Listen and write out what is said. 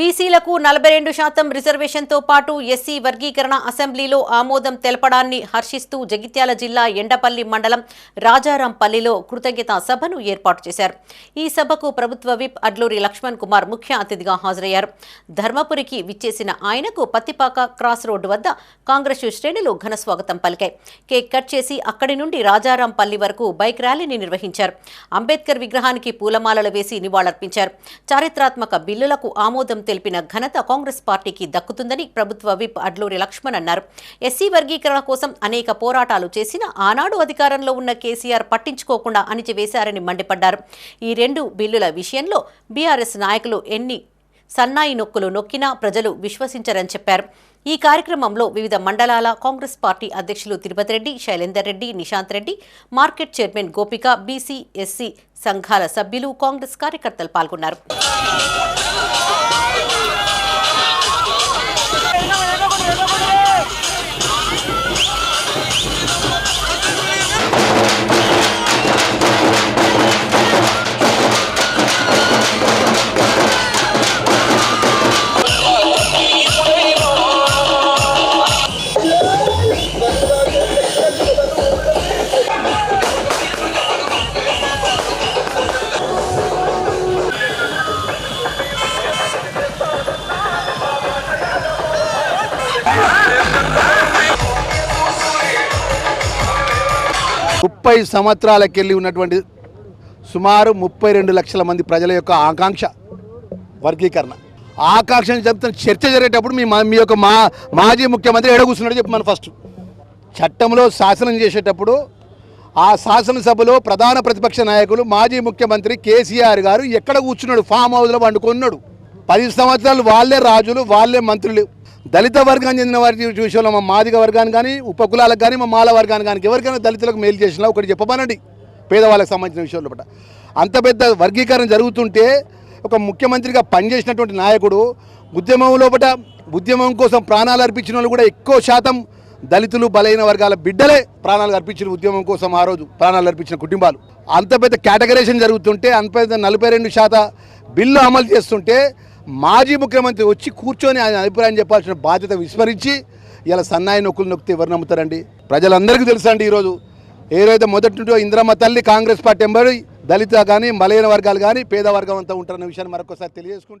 బీసీలకు నలభై రెండు శాతం రిజర్వేషన్తో పాటు ఎస్సీ వర్గీకరణ అసెంబ్లీలో ఆమోదం తెలపడాన్ని హర్షిస్తూ జగిత్యాల జిల్లా ఎండపల్లి మండలం రాజారాంపల్లిలో కృతజ్ఞతా సభను ఏర్పాటు చేశారు. ఈ సభకు ప్రభుత్వ విప్ అడ్లూరి లక్ష్మణ్ కుమార్ ముఖ్య అతిథిగా హాజరయ్యారు. ధర్మపురికి విచ్చేసిన ఆయనకు పత్తిపాక క్రాస్ రోడ్డు వద్ద కాంగ్రెస్ శ్రేణులు ఘన స్వాగతం పలికాయి. కేక్ కట్ చేసి అక్కడి నుండి రాజారాంపల్లి వరకు బైక్ ర్యాలీని నిర్వహించారు. అంబేద్కర్ విగ్రహానికి పూలమాలలు వేసి నివాళులర్పించారు. చారిత్రాత్మక బిల్లులకు ఆమోదం తెలిపిన ఘనత కాంగ్రెస్ పార్టీకి దక్కుతుందని ప్రభుత్వ విప్ అడ్లూరి లక్ష్మణ్ అన్నారు. ఎస్సీ వర్గీకరణ కోసం అనేక పోరాటాలు చేసిన ఆనాడు అధికారంలో ఉన్న కేసీఆర్ పట్టించుకోకుండా అణిచివేశారని మండిపడ్డారు. ఈ రెండు బిల్లుల విషయంలో బీఆర్ఎస్ నాయకులు ఎన్ని సన్నాయి నొక్కులు నొక్కినా ప్రజలు విశ్వసించరని చెప్పారు. ఈ కార్యక్రమంలో వివిధ మండలాల కాంగ్రెస్ పార్టీ అధ్యక్షులు Tirupati Reddy Shailender Reddy Nishant Reddy market chairman Gopika BC SC సంఘాల సభ్యులు కాంగ్రెస్ కార్యకర్తలు పాల్గొన్నారు. ముప్పై సంవత్సరాలకెళ్ళి ఉన్నటువంటి సుమారు ముప్పై రెండు లక్షల మంది ప్రజల యొక్క ఆకాంక్ష వర్గీకరణ. ఆకాంక్షను చెప్తున్న చర్చ జరిగేటప్పుడు మీ మీ యొక్క మా మాజీ ముఖ్యమంత్రి ఎడ చెప్పి చెప్పమని ఫస్ట్. చట్టంలో శాసనం చేసేటప్పుడు ఆ శాసనసభలో ప్రధాన ప్రతిపక్ష నాయకులు మాజీ ముఖ్యమంత్రి కేసీఆర్ గారు ఎక్కడ కూర్చున్నాడు? ఫామ్ హౌస్లో వండుకున్నాడు పది సంవత్సరాలు వాళ్ళే రాజులు వాళ్ళే మంత్రులు. దళిత వర్గానికి చెందిన వారి విషయంలో మా మాదిగ వర్గానికి కానీ ఉపకులాలకు కానీ మా మాల వర్గానికి కానీ. ఎవరికైనా దళితులకు మేలు చేసినా ఒకటి చెప్పమనండి. పేదవాళ్ళకి సంబంధించిన విషయంలో పట్ల అంత పెద్ద వర్గీకరణ జరుగుతుంటే ఒక ముఖ్యమంత్రిగా పనిచేసినటువంటి నాయకుడు ఉద్యమం లోపల ఉద్యమం కోసం ప్రాణాలు అర్పించిన వాళ్ళు కూడా ఎక్కువ శాతం దళితులు బలైన వర్గాల బిడ్డలే ప్రాణాలు అర్పించిన ఉద్యమం కోసం ఆ రోజు ప్రాణాలు అర్పించిన కుటుంబాలు. అంత పెద్ద కేటగరైజేషన్ జరుగుతుంటే అంత పెద్ద నలభై రెండు శాతం బిల్లు అమలు చేస్తుంటే మాజీ ముఖ్యమంత్రి వచ్చి కూర్చొని ఆయన అభిప్రాయం చెప్పాల్సిన బాధ్యత విస్మరించి ఇలా సన్నాయి నొక్కులు నొక్కితే ఎవరు నమ్ముతారండి? ప్రజలందరికీ తెలుసండి ఈరోజు. ఏదైతే మొదటి నుండి ఇందిరమ్మ తల్లి కాంగ్రెస్ పార్టీ ఎంబడి దళిత కానీ మలయన వర్గాలు కానీ పేద వర్గం అంతా ఉంటారన్న విషయాన్ని మరొకసారి తెలియజేసుకుంటూ